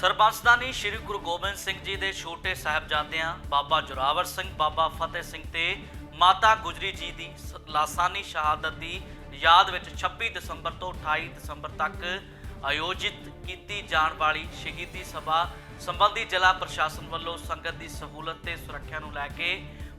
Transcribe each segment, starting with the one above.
ਸਰਬੰਸਦਾਨੀ ਸ੍ਰੀ ਗੁਰੂ ਗੋਬਿੰਦ ਸਿੰਘ ਜੀ ਦੇ ਛੋਟੇ ਸਾਹਿਬਜ਼ਾਦਿਆਂ ਬਾਬਾ ਜੋਰਾਵਰ ਸਿੰਘ, ਬਾਬਾ ਫਤਿਹ ਸਿੰਘ ਤੇ ਮਾਤਾ ਗੁਜਰੀ ਜੀ ਦੀ ਸ- ਲਾਸਾਨੀ ਸ਼ਹਾਦਤ ਦੀ ਯਾਦ ਵਿੱਚ 26 ਦਸੰਬਰ ਤੋਂ 28 ਦਸੰਬਰ ਤੱਕ ਆਯੋਜਿਤ ਕੀਤੀ ਜਾਣ ਵਾਲੀ ਸ਼ਹੀਦੀ ਸਭਾ ਸੰਬੰਧੀ ਜ਼ਿਲ੍ਹਾ ਪ੍ਰਸ਼ਾਸਨ ਵੱਲੋਂ ਸੰਗਤ ਦੀ ਸਹੂਲਤ ਤੇ ਸੁਰੱਖਿਆ ਨੂੰ ਲੈ ਕੇ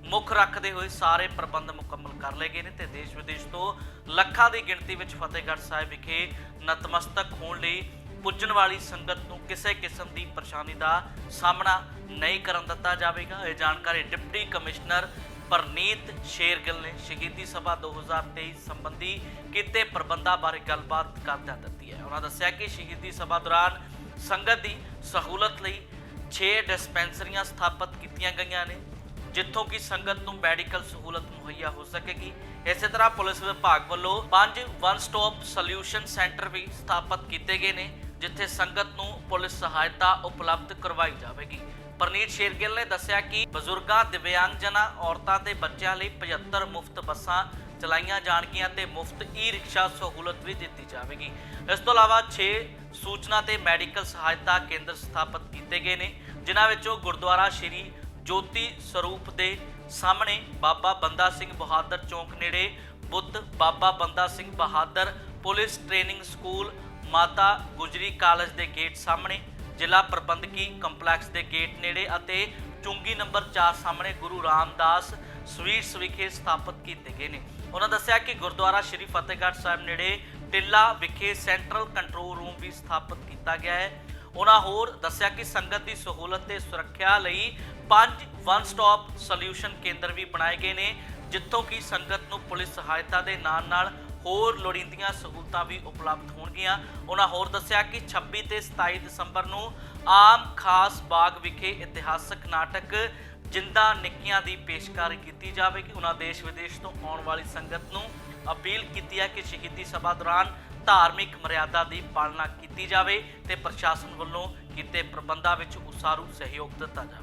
ਮੁੱਖ ਰੱਖਦੇ ਹੋਏ ਸਾਰੇ ਪ੍ਰਬੰਧ ਮੁਕੰਮਲ ਕਰ ਲਏ ਗਏ ਨੇ ਤੇ ਦੇਸ਼ ਵਿਦੇਸ਼ ਤੋਂ ਲੱਖਾਂ ਦੀ ਗਿਣਤੀ ਵਿੱਚ ਫਤਿਹਗੜ੍ਹ ਸਾਹਿਬ ਵਿਖੇ ਨਤਮਸਤਕ ਹੋਣ ਲਈ ਪੁੱਜਣ ਵਾਲੀ ਸੰਗਤ ਨੂੰ ਕਿਸੇ ਕਿਸਮ ਦੀ ਪਰੇਸ਼ਾਨੀ ਦਾ ਸਾਹਮਣਾ ਨਹੀਂ ਕਰਨ ਦਿੱਤਾ ਜਾਵੇਗਾ। ਇਹ ਜਾਣਕਾਰੀ ਡਿਪਟੀ ਕਮਿਸ਼ਨਰ ਪਰਨੀਤ ਸ਼ੇਰਗਿੱਲ ਨੇ ਸ਼ਹੀਦੀ ਸਭਾ 2023 ਸੰਬੰਧੀ ਕੀਤੇ ਪ੍ਰਬੰਧਾਂ ਬਾਰੇ ਗੱਲਬਾਤ ਕਰਦਿਆਂ ਦਿੱਤੀ ਹੈ। ਉਹਨਾਂ ਦੱਸਿਆ ਕਿ ਸ਼ਹੀਦੀ ਸਭਾ ਦੌਰਾਨ ਸੰਗਤ ਦੀ ਸਹੂਲਤ ਲਈ 6 ਡਿਸਪੈਂਸਰੀਆਂ ਸਥਾਪਿਤ ਕੀਤੀਆਂ ਗਈਆਂ ਨੇ, ਜਿੱਥੋਂ ਕਿ ਸੰਗਤ ਨੂੰ ਮੈਡੀਕਲ ਸਹੂਲਤ ਮੁਹੱਈਆ ਹੋ ਸਕੇਗੀ। ਇਸੇ ਤਰ੍ਹਾਂ ਪੁਲਿਸ ਵਿਭਾਗ ਵੱਲੋਂ ਪੰਜ ਵਨ ਸਟਾਪ ਸੋਲਿਊਸ਼ਨ ਸੈਂਟਰ ਵੀ ਸਥਾਪਿਤ ਕੀਤੇ ਗਏ ਨੇ। ਜਿੱਥੇ ਸੰਗਤ ਨੂੰ ਪੁਲਿਸ ਸਹਾਇਤਾ ਉਪਲਬਧ ਕਰਵਾਈ ਜਾਵੇਗੀ। ਪਰਨੀਤ ਸ਼ੇਰਗਿੱਲ ਨੇ ਦੱਸਿਆ ਕਿ ਬਜ਼ੁਰਗਾਂ, ਦਿਵਿਆਂਗਜਨਾਂ, ਔਰਤਾਂ ਤੇ ਬੱਚਿਆਂ ਲਈ 75 ਮੁਫਤ ਬੱਸਾਂ ਚਲਾਈਆਂ ਜਾਣਗੀਆਂ ਤੇ ਮੁਫਤ ਈ ਰਿਕਸ਼ਾ ਸਹੂਲਤ ਵੀ ਦਿੱਤੀ ਜਾਵੇਗੀ। ਇਸ ਤੋਂ ਇਲਾਵਾ 6 ਸੂਚਨਾ ਤੇ ਮੈਡੀਕਲ ਸਹਾਇਤਾ ਕੇਂਦਰ ਸਥਾਪਿਤ ਕੀਤੇ ਗਏ ਨੇ, ਜਿਨ੍ਹਾਂ ਵਿੱਚੋਂ ਗੁਰਦੁਆਰਾ ਸ਼੍ਰੀ ਜੋਤੀ ਸਰੂਪ ਦੇ ਸਾਹਮਣੇ ਬਾਬਾ ਬੰਦਾ ਸਿੰਘ ਬਹਾਦਰ ਚੌਂਕ ਨੇੜੇ ਬੁੱਧ Baba Banda Singh Bahadur police training school Mata Gujri college ਦੇ ਗੇਟ ਸਾਹਮਣੇ, ਜ਼ਿਲ੍ਹਾ ਪ੍ਰਬੰਧਕੀ ਕੰਪਲੈਕਸ ਦੇ ਗੇਟ ਨੇੜੇ ਅਤੇ ਚੁੰਗੀ ਨੰਬਰ 4 ਸਾਹਮਣੇ ਗੁਰੂ ਰਾਮਦਾਸ ਸਵੀਟਸ ਵਿਖੇ ਸਥਾਪਿਤ ਕੀਤੇ ਗਏ ਨੇ। ਉਹਨਾਂ ਦੱਸਿਆ ਕਿ ਗੁਰਦੁਆਰਾ ਸ਼੍ਰੀ ਫਤਿਹਗੜ੍ਹ ਸਾਹਿਬ ਨੇੜੇ ਟਿੱਲਾ ਵਿਖੇ ਸੈਂਟਰਲ ਕੰਟਰੋਲ ਰੂਮ ਵੀ ਸਥਾਪਿਤ ਕੀਤਾ ਗਿਆ ਹੈ। ਉਹਨਾਂ ਹੋਰ ਦੱਸਿਆ ਕਿ ਸੰਗਤ ਦੀ ਸਹੂਲਤ ਤੇ ਸੁਰੱਖਿਆ ਲਈ ਪੰਜ ਵਨ ਸਟਾਪ ਸੋਲਿਊਸ਼ਨ ਕੇਂਦਰ ਵੀ ਬਣਾਏ ਗਏ ਨੇ, ਜਿੱਥੋਂ ਕਿ ਸੰਗਤ ਨੂੰ ਪੁਲਿਸ ਸਹਾਇਤਾ ਦੇ ਨਾਲ ਨਾਲ ਹੋਰ ਲੋੜੀਂਦੀਆਂ ਸਹੂਲਤਾਂ ਵੀ ਉਪਲਬਧ ਹੋਣਗੀਆਂ। ਉਹਨਾਂ ਹੋਰ ਦੱਸਿਆ ਕਿ 26 ਤੇ 27 ਦਸੰਬਰ ਨੂੰ ਆਮ ਖਾਸ ਬਾਗ ਵਿਖੇ ਇਤਿਹਾਸਕ ਨਾਟਕ ਜਿੰਦਾ ਨਿੱਕੀਆਂ ਦੀ ਪੇਸ਼ਕਾਰੀ ਕੀਤੀ ਜਾਵੇਗੀ। ਉਹਨਾਂ ਦੇਸ਼ ਵਿਦੇਸ਼ ਤੋਂ ਆਉਣ ਵਾਲੀ ਸੰਗਤ ਨੂੰ ਅਪੀਲ ਕੀਤੀ ਹੈ ਕਿ ਸ਼ਹੀਦੀ ਸਭਾ ਦੌਰਾਨ ਧਾਰਮਿਕ ਮਰਿਆਦਾ ਦੀ ਪਾਲਣਾ ਕੀਤੀ ਜਾਵੇ ਤੇ ਪ੍ਰਸ਼ਾਸਨ ਵੱਲੋਂ ਕੀਤੇ ਪ੍ਰਬੰਧਾਂ ਵਿੱਚ ਉਸਾਰੂ ਸਹਿਯੋਗ ਦਿੱਤਾ ਜਾਵੇ।